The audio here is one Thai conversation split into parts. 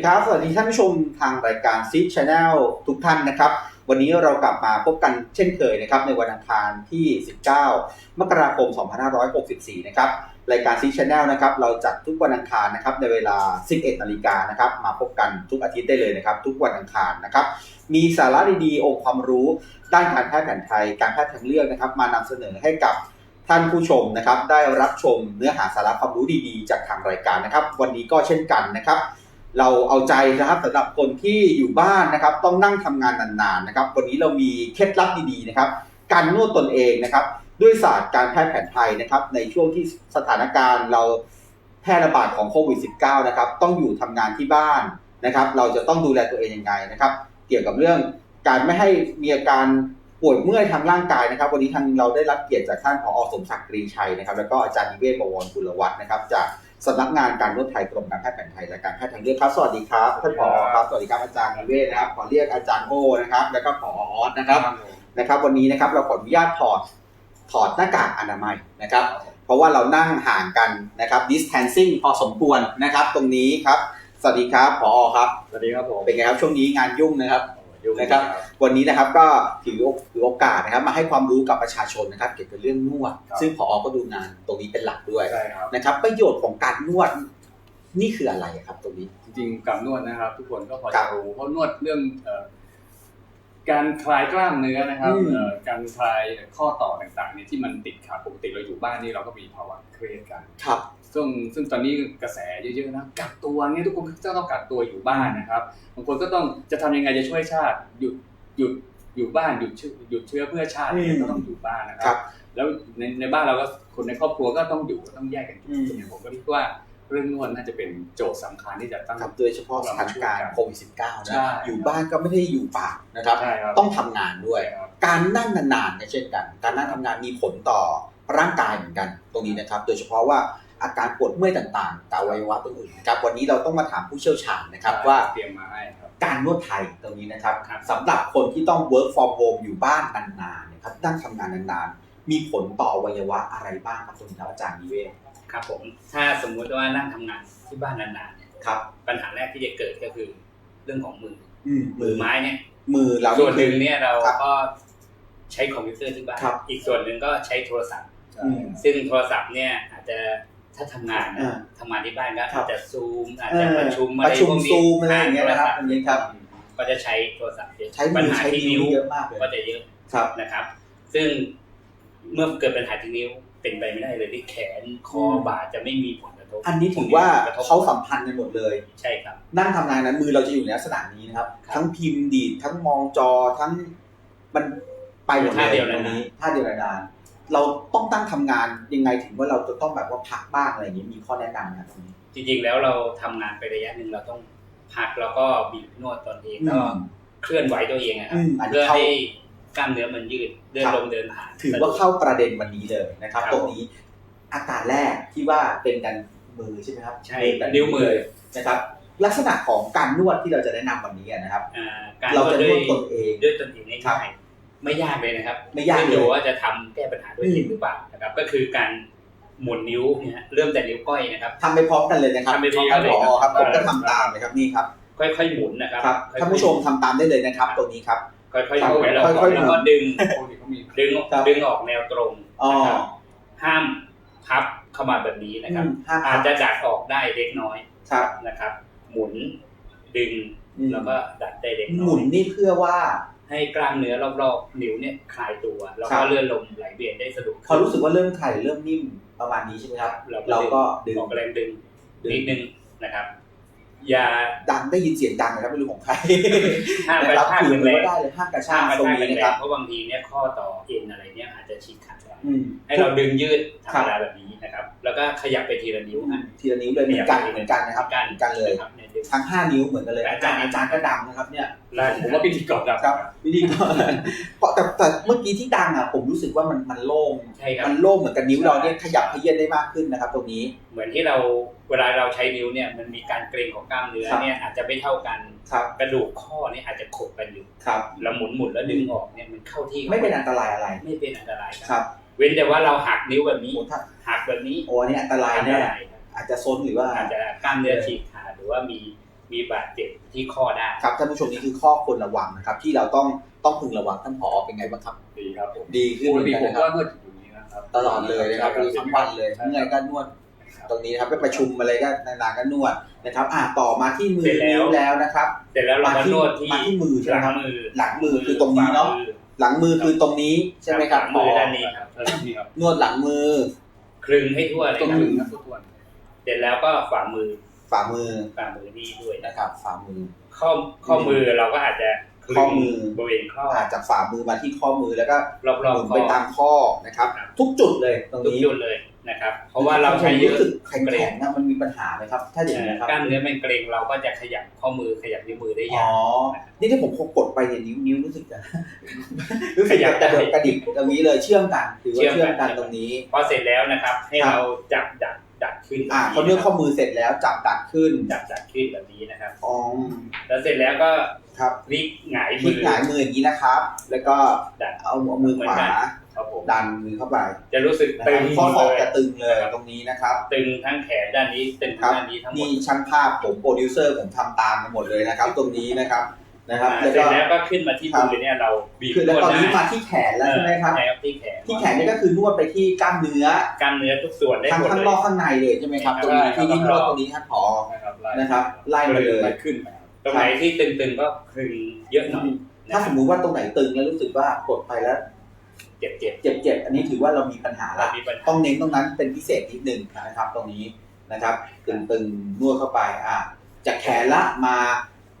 ดีครับ สวัสดีท่านผู้ชมทางรายการซีชแนลทุกท่านนะครับ วันนี้เรากลับมาพบกันเช่นเคยนะครับ ในวันอังคารที่ 19 มกราคม 2564 นะครับ รายการซีชแนลนะครับ เราจัดทุกวันอังคารนะครับ ในเวลา 11 นาฬิกานะครับ มาพบกันทุกอาทิตย์ได้เลยนะครับ ทุกวันอังคารนะครับ มีสาระดีๆ องค์ความรู้ ด้านการแพทย์แผนไทย การแพทย์ทางเลือกนะครับ มานำเสนอให้กับท่านผู้ชมนะครับ ได้รับชมเนื้อหาสาระความรู้ดีๆ จากทางรายการนะครับ วันนี้ก็เช่นกันนะครับ เราเอาใจนะครับสำหรับคนที่อยู่บ้านนะครับ ต้องนั่งทำงานนานๆนะครับ วันนี้เรามีเคล็ดลับดีๆนะครับ การนวดตนเองนะครับ ด้วยศาสตร์การแพทย์แผนไทยนะครับ ในช่วงที่สถานการณ์เราแพร่ระบาดของโควิด -19 นะครับ ต้องอยู่ทำงานที่บ้านนะครับ เราจะต้องดูแลตัวเองยังไงนะครับ เกี่ยวกับเรื่องการไม่ให้มีอาการป่วยเมื่อยทางร่างกายนะครับ วันนี้ทางเราได้รับเกียรติจากท่านผอสมศักดิ์กรีชัยนะครับ แล้วก็อาจารย์นิเวศบวรกุลวัฒนะครับ จาก สำนักงานการนวดไทยกรมการแพทย์แผนไทยและการแพทย์ทางเลือกครับสวัสดีครับท่านผอครับสวัสดีครับอาจารย์นิเวศนะครับ ขอเรียกอาจารย์โอนะครับ แล้วก็ผอออสนะครับนะครับ วันนี้นะครับเราขออนุญาตถอดถอดหน้ากากอนามัยนะครับ เพราะว่าเรานั่งห่างกันนะครับ distancing พอสมควรนะครับ ตรงนี้ครับสวัสดีครับผอครับสวัสดีครับผมเป็นไงครับช่วงนี้งานยุ่งนะครับยุ่ง นะครับ วันนี้นะครับก็ถือถือโอกาสนะครับ มาให้ความรู้กับประชาชนนะครับ เกี่ยวกับเรื่องนวด ซึ่งผอก็ดูงานตรงนี้เป็นหลักด้วยใช่ครับนะครับ ประโยชน์ของการนวดนี่คืออะไรครับ ตรงนี้ จริงๆกับนวดนะครับ ทุกคนก็พอครัจะบรู้เพราะนวดเรื่องเอ่อการคลายกล้ามเนื้อนะครับอืมเอ่อการคลายข้อต่อต่างๆเนี่ยที่มันติดขัดปกติเราอยู่บ้านนี่เราก็มีภาวะเครียดกันครับ ซึ่งซึ่งตอนนี้กระแสเยอะๆนะกักตัวเนี่ยทุกคนก็ต้องกักตัวอยู่บ้านนะครับบางคนก็ต้องจะทำยังไงจะช่วยชาติหยุดหยุดอยู่บ้านหยุดเชื้อหยุดเชื้อเพื่อชาติเนี่ยอืมก็ต้องอยู่บ้านนะคครัรับบแล้วในในบ้านเราก็คนในครอบครัวก็ต้องอยู่ก็ต้องแยกกันอยู่อืมเนี่ยผมก็คิดว่าเรื่องนวดน่าจะเป็นโจทย์สำคัญที่จะตั้งครับโดยเฉพาะสถานการณ์โควิด -19 ใช่นะอยู่บ้านก็ไม่ได้อยู่เปล่านะครับใช่ครับ ต้องทำงานด้วยใช่ครับการนั่งนานๆเนี่ยเช่นกัน การนั่งทำงานมีผลต่อร่างกายเหมือนกัน ตรงนี้นะครับ โดยเฉพาะว่า อาการปวดเมื่อยต่างๆกับอวัยวะตรงอื่นนะครับวันนี้เราต้องมาถามผู้เชี่ยวชาญนะครับว่าเตรียมมาให้ครับการนวดไทยตรงนี้นะครับครับสำหรับคนที่ต้อง work from home อยู่บ้านนานๆนะครับนั่งทำงานนานๆ มีผลต่ออวัยวะอะไรบ้างครับตรงนี้ครับอาจารย์นิเวศครับผมถ้าสมมุติว่านั่งทำงานที่บ้านนานๆเนี่ยครับปัญหาแรกที่จะเกิดก็คือเรื่องของมืออืมมือไม้เนี่ยมือเราส่วนหนึ่งเนี่ยเราครับก็ใช้คอมพิวเตอร์ที่บ้านครับอีกส่วนหนึ่งก็ใช้โทรศัพท์อืมซึ่งโทรศัพท์เนี่ยอาจจะ ถ้าทำงานนะอ่าทำงานที่บ้านก็ครัอาบจจะซูมอาจเอจะอประชุมปอะไรระชุมพวกนี้ซูมอะไรอย่างเงี้ยนะครับทอันนี้ครับ ก็จะใช้โทรศัพท์เยอะใช้มืปัญอหาใช้ที่นิ้นิ้ววเยอะมากเลยก็จะเยอะครับนะครับ ซึ่งเมื่อเกิดปัญหาที่นิ้วเป็นไปไม่ได้เลยที่แขนคออืมบ่าจะไม่มีผลกระทบอันนี้ถือว่ากระทบเขาสัมพันธ์กันหมดเลย ใช่ครับ นั่งทำงานนั้นมือเราจะอยู่ในลักษณะนี้นะครับครับ ทั้งพิมพ์ดีดทั้งมองจอทั้งมันไปหมดเลยท่าเดียวตนานรงนี้ท่าเดียวนานๆ เราต้องตั้งทำงานยังไงถึงว่าเราจะต้องแบบว่าพักบ้างอะไรอย่างนี้มีข้อแนะนำไหมครับตรงนี้จริงๆแล้วเราทำงานไประยะหนึ่งเราต้องพักแล้วก็บีบนวดตนเองอืมแล้วก็เคลื่อนไหวตัวเองอะครัอืบมอันนี้เพื่อเข้าให้กล้ามเนื้อมันยืดเดินครับลมเดินผ่านถือว่าเข้าประเด็นวันนี้เลยนะครับครับ ตรงนี้อาการแรกที่ว่าเป็นกันมือใช่ไหมครับใช่กับนิ้วมือนะครับ ลักษณะของการนวดที่เราจะแนะนำวันนี้นะครับอ่าการเรานวจะดนด้ววยดตนเองด้วยตนเองครับง่ายๆ ไม่ยากเลยนะครับไม่ยากขึ้นเลอยู่ยว่าจะทำแก้ปัญหาด้วยจริงหรือเปล่านะครับก็คือการหมุนนิ้วเนี่ยฮะเริ่มแต่นิ้วก้อยนะครับทำไปพร้อมกันเลยนะครับทำไปพร้อมกัท่านนเลยผอครับคผรับมก็ทำตามเลยครับนี่ครับ ค่อยๆหมุนนะครับครับอยๆท่านผู้ชมทำตามได้เลยนะครับตรงนี้ครับค่อยๆหมุนแล้วค่อยๆหมุนแล้วก็ดึงปกติเขามีดึงครับดึงออกแนวตรงอ๋อนะครับห้ามพับเข้ามาแบบนี้นะครับอืมห้ามพับอาจจะดัดออกได้เล็กน้อยครับนะครับ หมุนดึงอืมแล้วก็ดัดได้เล็กหน้มุอยนนี่เพื่อว่า ให้กล้ามเนื้อรอบๆนิ้วเนี่ยคลายตัว แล้วครัก็บ เลื่อนลมไหลเวียนได้สะดวกพอรู้สึกว่าเริ่มไข่เริ่มนิ่มประมาณนี้ใช่ไหมครับ เราเราก็ดึงออกแรงดึงดึงนิดนึงนะครับ อย่าดังได้ยินเสียงดังนะครับไม่รู้ของใครห้ามกนะระครับชากถือแรว่างได้เลยห้ามกระชาห้ากมกระตรงชากนี้แรนะครังบ ๆเพราะบางทีเนี่ยข้อต่อเอ็นอะไรเนี่ยอาจจะฉีกขาดได้อืมให้เราดึงยืดธรครัรบมดาแบบนี้นะครับ แล้วก็ขยับไปทีละนิ้วฮะทีละนิ้วเลยเหมือนกันเหมือนกันนะครับกันเหมือนกันเลยครับเนี่ยดึงทั้งห้านิ้วเหมือนกันเลยอาอาจาจารรย์ย์อาจารย์ก็ดังนะครับเนี่ยแล้วผมว่าพิธีกรครับครับวิธีก็เพราะแต่แต่เมื่อกี้ที่ดังอะผมรู้สึกว่ามันมันโล่งใช่ครับมันโล่งเหมือนกับนิ้วเราเนี่ยขยับเขยือนได้มากขึ้นนะครับ ตรงนี้เหมือนที่เราเวลาเราใช้นิ้วเนี่ยมันมีการเกร็งของกล้ามเนื้อครับเนี่ยอาจจะไม่เท่ากันครับกระดูกข้อเนี่ยอาจจะขดกันอยู่ครับเราหมุนหมุนแล้วดึงออกเนี่ยมันเข้าที่ไม่เป็นอันตรายอะไร ไม่เป็นอันตรายคครับรับ เว้นแต่ว่าเราหักนิ้วแบบนี้ โอ้ถ้าหักแบบนี้โอ้อันนี้อันตรายอันตแน่รายครับอาจจะซนหรือว่าอาจจะกล้ามเนื้อฉีกขาดหรือว่ามีมีบาดเจ็บที่ข้อได้ครับท่านผู้ชมนี่คือข้อควรระวังนะครับ ที่เราต้องต้องพึงระวังท่านผอเป็นไงบ้างครับ ดีครับผมดีขึ้นปเหกมือนติกันผมนะคก็รับนวดอยู่อย่างนี้นะครับตลอดเลยนะครับคือทั้งวันเลยเมื่อยก็นวดตรงนี้นะครับไปประชุมอะไรก็นานๆก็นวดนะครับ อ่าต่อมาที่มือเสร็จแล้วนิ้วแล้วนะครับเสร็จแล้วเรามาก็ที่นวดที่มาที่มือใช่หไหมลัครับงมือหลังมือคือตรงนี้เนาะฝ่มือ หลังมือคือตรงนี้ใช่ไหมครับฝ่ามือด้านนี้ครับเออนี่ครับนวดหลังมือ คลึงให้ทั่วเลยต้องครับถึงนะทุกคนเสร็จแล้วก็ฝ่ามือฝ่ามือฝ่ามือนี่ด้วยนะนะครับ ฝ่ามือ ข้อข้อมือเราก็อาจจะคลึข้องมือ บริเวณข้ออาจากฝ่ามือมาที่ข้อมือแล้วก็รอบหมุนๆข้ไปอตามข้อนะครับ ครับ ทุกจุดเลยตรงทุกนี้ จุดเลย นะครับ เพราะว่าเราใช้เยอะรู้สึกแข็งๆนะมันมีปัญหาไหมครับ ถ้าอย่างนี้ครับกล้ามเนื้อมันเกร็งเราก็จะขยับข้อมือขยับนิ้วมือได้อ๋ยาอกนี่ที่ผมกดไปเนี่ยนิ้วนิ้วรู้สึกจะรู้สึกขยัจะบกระเดิได้กกระดิกตรงนี้เลยเชื่อมกันถือว่าเชื่เชื่ออมมกักันนตรงนี้พอเสร็จแล้วนะครับ ให้ครับเราจับดักดักขึ้นอ่าเขาเลือกข้อมือเสร็จแล้วจับดักขึ้น จับดักขึ้นแบบนี้นะครับอ๋อแล้วเสร็จแล้วก็ครับพลิกหงายพลิมืกอหงายมืออย่างนี้นะครับ แล้วก็ดันเอาเอามือขวา ครับผมดันมือเข้าไปจะรู้สึกนะคตึรับงข้อศอกเลยจะตึงเลยตรงนี้นะครับ ตึงทั้งแขนด้านนี้ตึงครับด้านนี้ทั้งหมดนี่ช่างภาพผมโปรดิวเซอร์ผมทำตามกันหมดเลยนะครับ ตรงนี้นะครับนะครับอ่าแล้วเสร็ก็จแล้วก็ขึ้นมาที่ครับมือเนี่ยเราบีบคือแล้วตอนนี้ได้มาที่แขนแล้วใช่ไหมครับใช่ครับที่แขนที่แขนนี่ก็คือนวดไปที่กล้ามเนื้อกล้ามเนื้อทุกส่วนได้ทั้งหมดข้างเลยนอกข้างในเลยใช่ไหมครับตรงนี้ที่นี่นวดตรงนี้ครับพอนะครับไล่นะครับไล่มาเลยไล่ขึ้นไปครับตรงไหนที่ตึงๆก็คลึงเยอะหน่อยนะถ้าสมมุติว่าตรงไหนตึงแล้วรู้สึกว่ากดไปแล้ว เจ็บเจ็บเจ็บๆอันนี้ถือว่าเรามีปัญหาๆเราละมีปัญหาต้องเน้นตรงนั้นเป็นพิเศษนิดนึงนะครับ ตรงนี้นะครับ ตึงๆนวดเข้าไปอะจากแขนละมา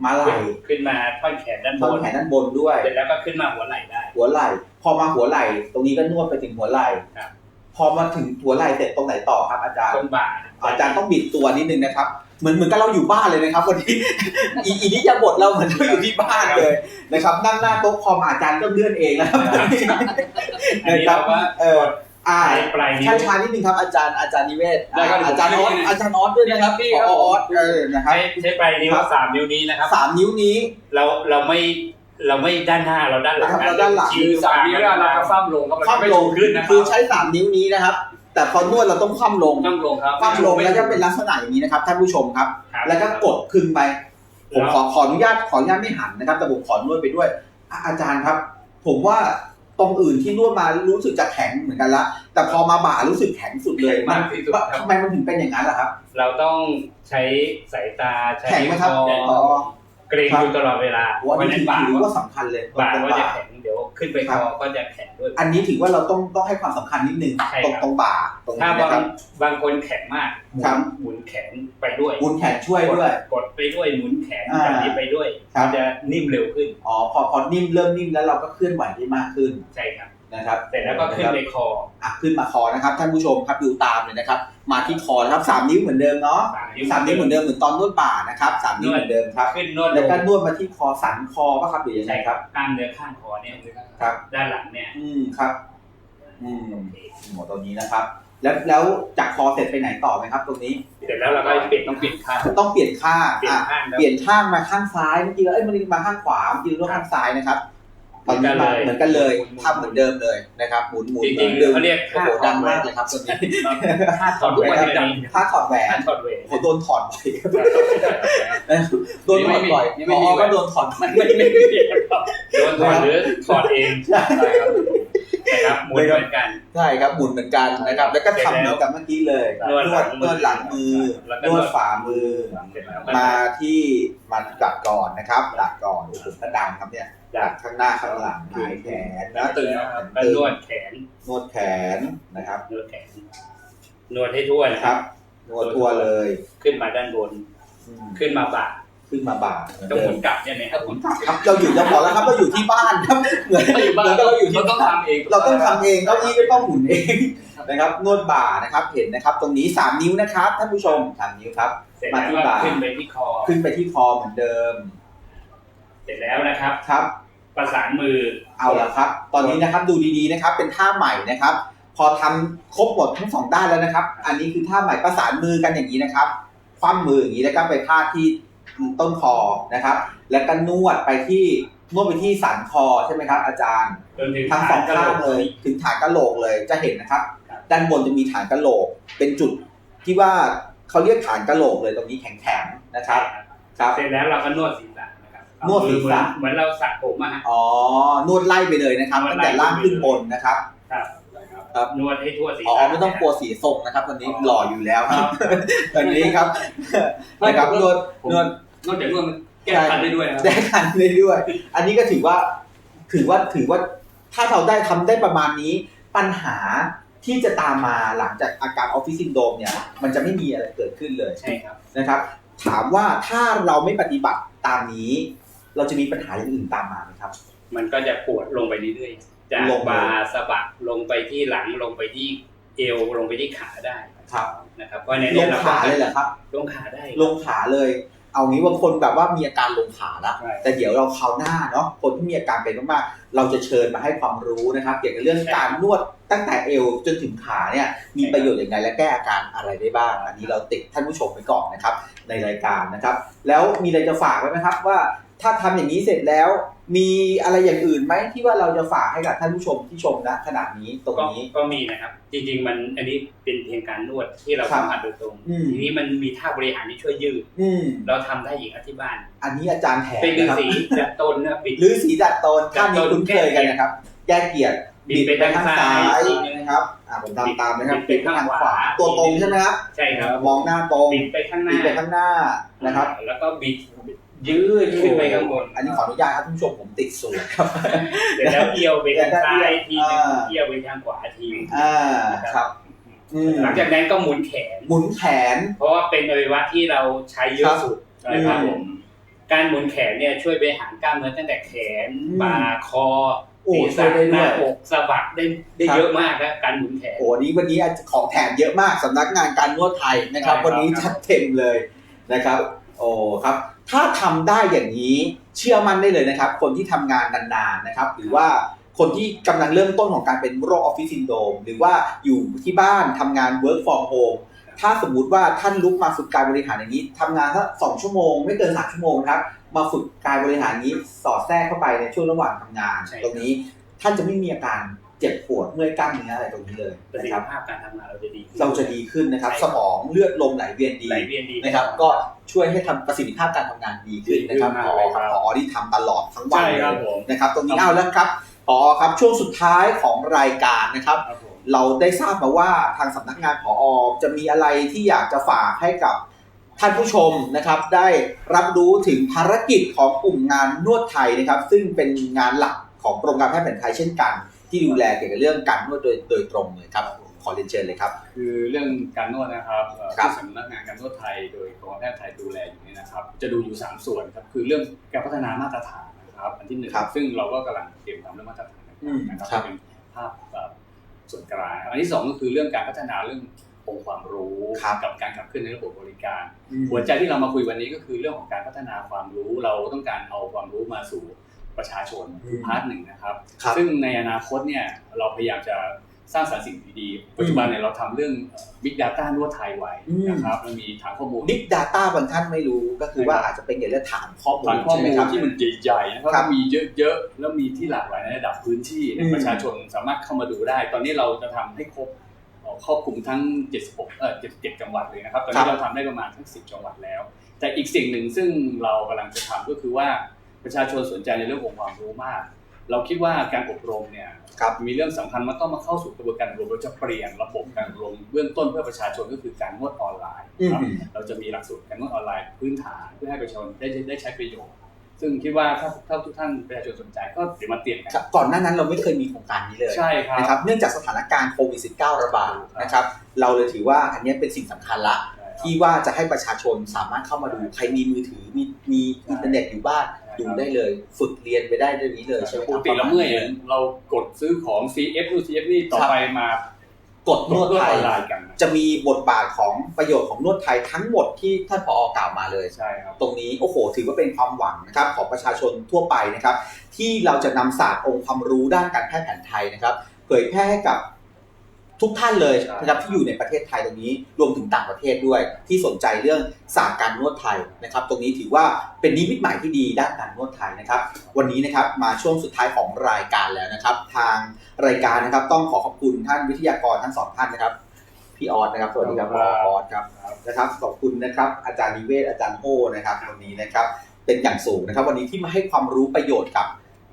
มาไหล่ขึ้นมาท่อนแขนด้านบท่อนนแขนด้านบนด้วยเสร็จแล้วก็ขึ้นมาหัวไหล่ได้ หัวไหล่ พอมาหัวไหล่ ตรงนี้ก็นวดไปถึงหัวไหล่ครับพอมาถึงหัวไหล่เสร็จตรงไหนต่อครับอาจารย์ตรงบ่า อาจารย์ต้องบิดตัวนิดนึงนะครับ เหมือนเหมือนกับเราอยู่บ้านเลยนะครับ วันนี้อีอีนี้จะบทเราเหมือนเราอยู่ที่บ้านเลยนะครับนั่งหน้าโต๊ะคอมอาจารย์ก็เลื่อนเองแล้วอันนี้เราก็เอออ่าปลายปลายนิ้วช้าๆนิดนึงครับอาจารย์อาจารย์นิเวศได้ครับอาจารย์ออสอาจารย์ออสด้วยนะครับพี่พี่ครับออสเออนะครับใช้ใช้ปลายนิ้วครับสามนิ้วนี้นะครับสามนิ้วนี้เราเราไม่เราไม่ด้านหน้าเราด้านหลังเราด้านหลังชี้คือสามนิ้วแล้วเราก็ฟ้ามลงก็มันคว่ำลงขึ้นนะคคืรัอบใช้สามนิ้วนี้นะครับ แต่พอนวดเราต้องคว่ำลงต้องลงครับ คว่ำลงแล้วจะเป็นลักษณะอย่างนี้นะครับท่านผู้ชมครับ ครับแล้วก็กดคึงไป ผมแล้วขอขออนุญาตขออนุญาตไม่หันนะครับ แต่ผมขอนวดไปด้วยอะอาจารย์ครับ ผมว่าตรงอื่นที่นวดมารู้สึกจะแข็งเหมือนกันละแต่พอมาบ่ารู้สึกแข็งสุดเลยมากที่สุดว่าครับ ทำไมมันถึงเป็นอย่างนั้นล่ะครับ เราต้องใช้สายตาใช้แข็งไหมครับคออ๋อ เกรงอยู่ตลอดเวลาโอ้อันเพราะฉะนี้นั้นถือบ่าถือก็ว่าสำคัญเลยบ่าตรงก็จะบ่าแข็งเดี๋ยวขึ้นไปครัคบอก็จะแข็งด้วย อันนี้ถือว่าเราต้องต้องให้ความสำคัญนิดนึงใช่ตรงครับตรงบ่าตรงถ้านี้บานะคงรับบางคนแข็งมากหมุครันบหมุนแขนไปด้วยบุญแขนช่วยด้วยกดไปด้วยหมุนแขนอ่าแบบนี้ไปด้วยครับมันจะนิ่มเร็วขึ้นอ๋อพอพอนิ่มเริ่มนิ่มแล้วเราก็เคลื่อนไหวได้มากขึ้นใช่ครับ นะครับเสร็จแล้วก็ขึ้นไปคออะขึ้นมาคอนะครับ ท่านผู้ชมครับดูตามเลยนะครับ มาที่คอนะครับสามนิ้วเหมือนเดิมเนาะสามนิ้วสามนิ้วเหมือนเดิมเหมือนตอนนวดบ่านะครับสามนิ้วเหมือนเดิมครับขึ้นนวดลแล้วงก็นวดมาที่คอสันคอป่ะครับหรือยังไงใช่ครับกล้ามเนื้อข้างคอเนี่ยครับ ด้านหลังเนี่ย อืมครับ อืมหมดตรงนี้นะครับแล้วแล้วจากคอเสร็จไปไหนต่อไหมครับ ตรงนี้เสร็จแล้วเราก็เปลี่ยนต้องเปลี่ยนข้างต้องเปลี่ยนข้างเปลี่ยนอะข้างแล้วเปลี่ยนข้างมาข้างซ้ายเมื่อกี้เราเอ้ยมันมาข้างขวาเมื่อกี้เราข้างซ้ายนะครับ ตอนนี้มาเหมือนกันเลยทำเหมือนเดิมเลยนะครับหมุนหมุนจหมุริงนๆดึงเขาเรียกโอ้โหดังมากเลยครับตรงนี้ค่าถอดแหวนดังถ้าถอดแหวนค่าถอดแหวนโอ้โหโดนถอดบ่อยโดนถอดบ่อยนี่พไม่มีอก็แหวนโดนถอดบ่อยไม่ไม่ไม่โดนถอดหรือถอดเองใช่ นะครับหมุนเหมือนกัน ใช่ครับหมุนเหมือนกันนะครับ แล้วก็ทำเหมือนกับเมื่อกี้เลยนวดหลังมือนวดหลังมือแล้วก็นนววดดฝ่ามือเสร็จแล้วก็มาที่มาดักก่อนนะครับดักก่อนโอ้โหก็ดังครับเนี่ยดักข้างหน้าข้างหลังหงายแขนนะตึงนะครับก็นวดแขนนวดแขนนะครับนวดแขนนวดให้ทั่วนะนะคครัรับบนวดทั่วเลย ขึ้นมาด้านบนอืมขึ้นมาบ่า ขึ้นมาบ่าเหมือนต้องเดิหมุมนกลับใช่ไหมครับหมุนกลับครับเราอยู่จะบอกแล้วครับเราอยู่ที่บ้านครับเหมือนถ้าอยู่บ้านเหมือนกับเราอยู่ที่เราต้องบ้านทำเองเราต้องทำเองเก้าอี้ก็ต้องหมุนเองนะครับนวดบ่านะครับเห็นนะครับ ตรงนี้สามนิ้วนะครับท่านผู้ชมสามนิ้วครับ เสร็จแล้วก็ขึ้นไปที่คอ ขึ้นไปที่คอเหมือนเดิมเสร็จแล้วนะครับ ครับ ประสานมือ เอาละครับ ตอนนี้นะครับดูดีๆนะครับ เป็นท่าใหม่นะครับ พอทำครบหมดทั้งสองด้านแล้วนะครับ อันนี้คือท่าใหม่ประสานมือกันอย่างนี้นะครับ คว่ำมืออย่างนี้แล้วก็ไปพาดที่ ต้นคอนะครับ แล้วก็นวดไปที่นวดไปที่สันคอใช่ไหมครับ อาจารย์จนถึงทั้งสองข้างเลย ถึงฐานกะโหลกเลยจะเห็นนะครับ ด้านบนจะมีฐานกะโหลก เป็นจุดที่ว่าเขาเรียกฐานกะโหลกเลยตรงนี้แข็งๆนะครับครับเสร็จแล้วเราก็นวดศีรษะนะครับนวดศีรษะเหมือนเหมือนเราสระผมอะฮะอ๋อนวดไล่ไปเลยนะครับนวดตั้งไล่แต่ล่างขึ้นบนนะครับครับครับนวดให้ทั่วศีรอ๋อษะไม่ต้องกลัวสีทรงนะครับตอนนี้หล่ออยู่แล้วครับตอนนี้ครับนะครับนวดผมนวด นอกจากนวดมันแก้คันได้ด้วยนะครับได้กันได้ด้วย อันนี้ก็ถือว่าถือว่าถือว่าถ้าเราได้ทำได้ประมาณนี้ ปัญหาที่จะตามมาหลังจากอาการออฟฟิศซินโดรมเนี่ยมันจะไม่มีอะไรเกิดขึ้นเลยใช่ครับนะครับ ถามว่าถ้าเราไม่ปฏิบัติตามนี้ เราจะมีปัญหาอย่างอื่นตามมาไหมครับ มันก็จะปวดลงไปเรื่อยๆจากลงไปบ่าสะบักลงไปที่หลังลงไปที่เอวลงไปที่ขาได้ครับนะครับเพราะในลนี้งเราขาเลยเหรอครับ ลงขาได้ลงขาเลย เอางี้บางคนแบบว่ามีอาการลงขาแล้วใช่ แต่เดี๋ยวเราคราวหน้าเนาะคนที่มีอาการเป็นมากๆเราจะเชิญมาให้ความรู้นะครับ เกี่ยวกับเรื่องการนวดตั้งแต่เอวจนถึงขาเนี่ยมีประโยชน์อย่างไรและแก้อาการอะไรได้บ้าง อันนี้เราติดท่านผู้ชมไว้ก่อนนะครับในรายการนะครับ แล้วมีอะไรจะฝากไว้ไหมครับว่า ถ้าทำอย่างนี้เสร็จแล้ว มีอะไรอย่างอื่นไหมที่ว่าเราจะฝากให้กับท่านผู้ชมที่ชมณขณะนี้ตรงก็นี้ก็มีนะครับ จริง ๆ มันอันนี้เป็นเพียงการนวดที่เราครับสัมผัสโดยตรงอืมทีนี้มันมีท่าบริหารที่ช่วยยืดอืมเราทำได้อีกอธิบานอันนี้อาจารย์แถมเป็นฤานะครับษีจัดตนนะปิดหรือสีดัดตนท่านนี้คุ้นเคยกันนะครับ แก้เกียรติบิดไปทางซ้ายนะครับอ่าผมทำตามนะครับบิดไปทางขวา ตัวตรงใช่ไหมครับ ใช่ครับ มองหน้าตรงบิดไปข้างหบิน้าดไปข้างหน้านะครับ แล้วก็บิด ยืดขึ้นไปข้างบน อันนี้ขออนุญาตครับท่านผู้ชมผมติดสูตรครับเสร็จแล้วเอียวไปทางซ้ายทีนึงอ่าเอียวไปทางขวาทีนึงอ่าครับอืมหลังจากนั้นก็หมุนแขน หมุนแขน เพราะว่าเป็นอวัยวะที่เราใช้เยครัอะบสุดใช่นะคครัรับบผผมมการหมุนแขนเนี่ยช่วยบริหารกล้ามเนื้อตั้งแต่แขนอืมบ่าคอโอ้ศีรช่วษะยได้หด้วน้ายอกสะบักได้ได้ครับเยอะมากนะการหมุนแขนโอ้วันนี้วันนี้ของแถมเยอะมากสำนักงานการนวดไทยนะครับใช่ครับวันนี้จัดเต็มเลยนะครับ โอ้ครับ ถ้าทำได้อย่างนี้เชื่อมั่นได้เลยนะครับ คนที่ทำงานนานๆนะครับ หรือว่าคนที่กำลังเริ่มต้นของการเป็นโรคออฟฟิศซินโดมหรือว่าอยู่ที่บ้านทำงาน work from home ถ้าสมมุติว่าท่านลุกมาฝึกการบริหารอย่างนี้ทำงานสักสองชั่วโมง ไม่เกินสามชั่วโมงนะครับ มาฝึกการบริหารนี้สอดแทรกเข้าไปในช่วงระหว่างทำงาน ตรงนี้ท่านจะไม่มีอาการ เจ็บปวดเมื่อยกล้ามเนื้ออะไรตรงนี้เลยประสิทนะคธิรับภาพการทำงานเราจะดีขึ้นเราจะดีขึ้นนะครับใช่สมองเลือดลมไหลเวียนดีไหลเวียนดีนะครับ ก็ช่วยให้ทำประสิทธิภาพการทำงานดีขึ้นนะครับดีพขึ้นอมากเลยคครัรับบพอที่ทำตลอดทั้งวันใช่เลครับยผมนะครับตรงนี้เอาแล้วครับพอครับช่วงสุดท้ายของรายการนะครับครับผมเราได้ทราบมาว่าทางสำนักงานผอจะมีอะไรที่อยากจะฝากให้กับท่านผู้ชมนะครับได้รับรู้ถึงภารกิจของกลุ่มงานนวดไทยนะครับ ซึ่งเป็นงานหลักของกรมการแพทย์แผนไทยเช่นกัน ที่ดูแลเกี่ยวกับเรื่องการนวดโดยโดยตรงเลยครับ ขอเรียนเชิญเลยครับ คือเรื่องการนวดนะครับเอ่อครับ ที่สำนักงานการนวดไทย โดยกรมการแพทย์ไทยดูแลอยู่นี่นะครับ จะดูอยู่ 3 ส่วนครับ คือเรื่องการพัฒนามาตรฐานนะครับ อันที่หนึ่งครับซึ่งเราก็กำลังเตรียมทำเรื่องมาตรฐานอืมนะครับครับ เป็นภาพแบบส่วนกลางอันที่สองก็คือเรื่องการพัฒนาเรื่ององค์ความรู้ ครับ กับการขับเคลื่อนในระบบบริการอืมหัวใจที่เรามาคุยวันนี้ก็คือเรื่องของการพัฒนาความรู้เราต้องการเอาความรู้มาสู่ ประชาชนอืมพาร์ทหนึ่งนะครับครับ ซึ่งในอนาคตเนี่ยเราพยายามจะสร้างสรรค์สิ่งดีๆ ปัจจุบันเนี่ยเราทำเรื่อง Big Data นวดไทยไว้อืมนะครับมันมีฐานข้อมูล Big Data บางท่านไม่รู้ก็คือว่าอาจจะเป็นเกี่ยวกับฐานข้อมูลฐานข้อใช่ไหมมูลครับที่มันใหญ่ๆนะครับครับมีเยอะๆ แล้วมีที่หลากหลายในระดับพื้นที่เนี่ยอืมประชาชนสามารถเข้ามาดูได้ ตอนนี้เราจะทำให้ครบเอ่อครอบคลุมทั้ง 76 เอ่อ77 จังหวัดเลยนะครับ ตอนนี้เราทำได้ประมาณทั้ง 10 จังหวัดแล้ว แต่อีกสิ่งหนึ่งซึ่งเรากำลังจะทำก็คือว่า ประชาชนสนใจในเรื่ององค์ความรู้มาก เราคิดว่าการอบรมเนี่ยครับมีเรื่องสำคัญมันต้องมาเข้าสู่กระบวนการอบรมเราจะเปลี่ยนระบบการอบรมเบื้องต้นเพื่อประชาชนก็คือการนวดออนไลน์อืมครับเราจะมีหลักสูตรการนวดออนไลน์พื้นฐานเพื่อให้ประชาชนได้ได้ใช้ประโยชน์ซึ่งคิดว่าถ้าถ้าทุกท่านประชาชนสนใจก็เดี๋ยวมาเตรียมกันครับก่อนหน้านั้นเราไม่เคยมีโครงการนี้เลยใช่ครับนะครับเนื่องจากสถานการณ์โควิด -19 ระบาดนะครับเราเลยถือว่าอันนี้เป็นสิ่งสำคัญละใช่ครับที่ว่าจะให้ประชาชนสามารถเข้ามาดูใครมีมือถือมีมีอินเทอร์เน็ตอยู่บ้านดูได้เลย ฝึกเรียนไปได้เรื่องนี้เลยใช่ไหมปคกรับติเราเมื่อยเนี่ยเรากดซื้อของ CF นู่น CF นี่ต่อไปมากดนวดไทอยอนไลน์กันจะมีบทบาทของประโยชน์ของนวดไทยทั้งหมดที่ท่านผอกล่าวมาเลยใช่ครับตรงนี้โอ้โห ถือว่าเป็นความหวังนะครับของประชาชนทั่วไปนะครับ ที่เราจะนำศาสตร์องค์ความรู้ด้านการแพทย์แผนไทยนะครับ เผยแพร่ให้กับ ทุกท่านเลยใช่นะครับที่อยู่ในประเทศไทยตรงนี้รวมถึงต่างประเทศด้วย ที่สนใจเรื่องศาสตร์การนวดไทยนะครับ ตรงนี้ถือว่าเป็นนิมิตหมายที่ดีด้านการนวดไทยนะครับ วันนี้นะครับมาช่วงสุดท้ายของรายการแล้วนะครับ ทางรายการนะครับ ต้องขอขอบคุณท่านวิทยากรทั้งสองท่านนะครับพพี่ออสนะครับสวัสดีครับครับออสครับนะครับขอบคุณนะครับ อาจารย์นิเวศอาจารย์โอนะครับวันนี้นะครับ เป็นอย่างสูงนะครับ วันนี้ที่มาให้ความรู้ประโยชน์กับ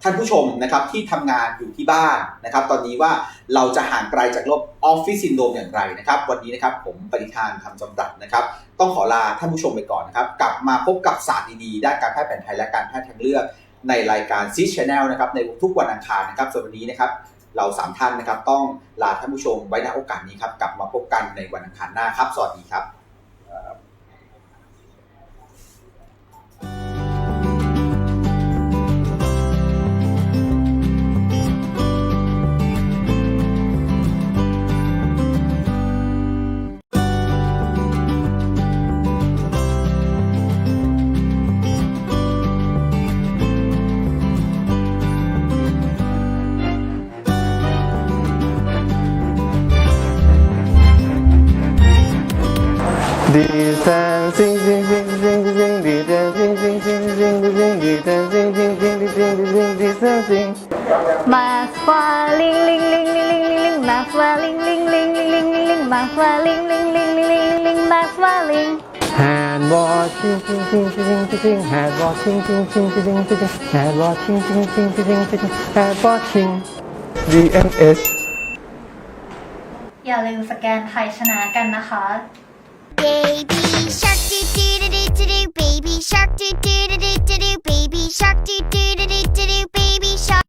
ท่านผู้ชมนะครับที่ทำงานอยู่ที่บ้านนะครับ ตอนนี้ว่าเราจะห่างไกลจากโรคออฟฟิศซินโดรมอย่างไรนะครับ วันนี้นะครับผมปณิธานทำจำรัดนะครับ ต้องขอลาท่านผู้ชมไปก่อนนะครับ กลับมาพบกับศาสตร์ดีๆด้านการแพทย์แผนไทยและการแพทย์ทางเลือกในรายการซีชแนลนะครับในทุกวันอังคารนะครับส่วนวันนี้นะครับเราสามท่านนะครับต้องลาท่านผู้ชมไว้ณโอกาสนี้ครับกลับมาพบกันในวันอังคารหน้าครับ สวัสดีครับ ดีแซนซิงซิงซิงซิงซิงดีแซนซิงซิงซิงซิงดีแซนซิงซิงซิงซิงซิงดีแซนซิงมาฟ้าลิงลิงลิงลิงลิงลิงลิงมาฟ้าลิงลิงลิงลิงลิงลิงลิงมาฟ้าลิงลิงลิงลิงลิงลิงมาฟ้าลิง Hand washing, ting, ting, ting, ting, ting, hand washing, ting, ting, ting, ting, ting, hand washing, ting, ting, ting, ting, ting, hand washing. DMS อย่าลืมสแกนไทยชนะกันนะคะ Baby shark do do do do do do baby shark do do do do do do baby shark do do do do do baby shark